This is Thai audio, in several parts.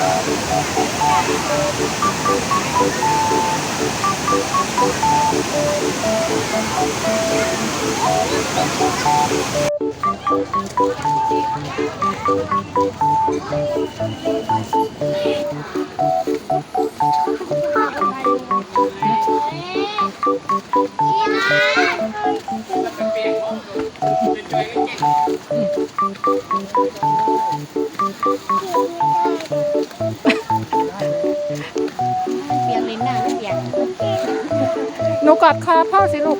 Thank you. เปียกลิ้นน่ะไม่เปียกหนูกอดคอพ่อสิลูก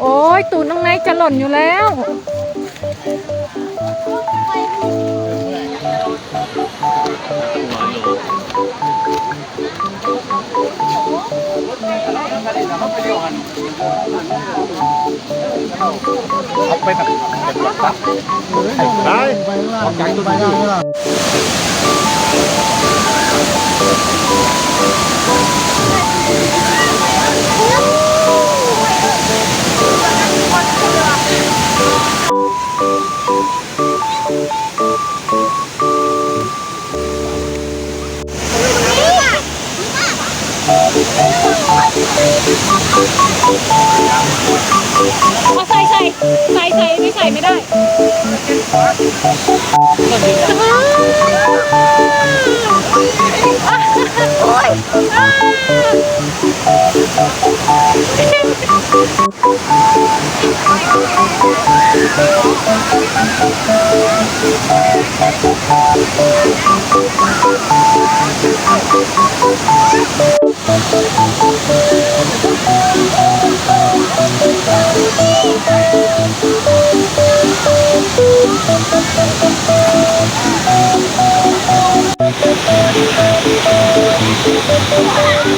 โอ้ยตูดน้องไนจะหล่นอยู่แล้ว เอาไปแบบเป็นหลักปั๊บได้ ไปล่างไปล่าง เ ใส่ใส่ใส่ใส่ไม่ใส่ไม่ได้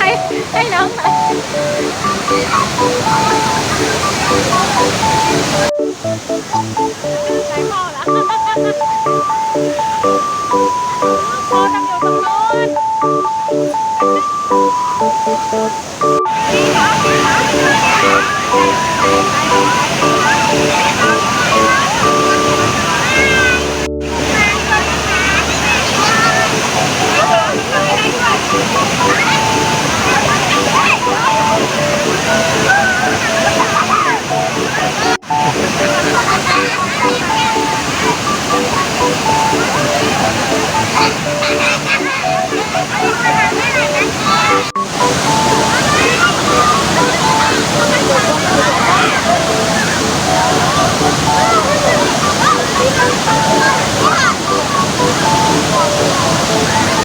I, I know.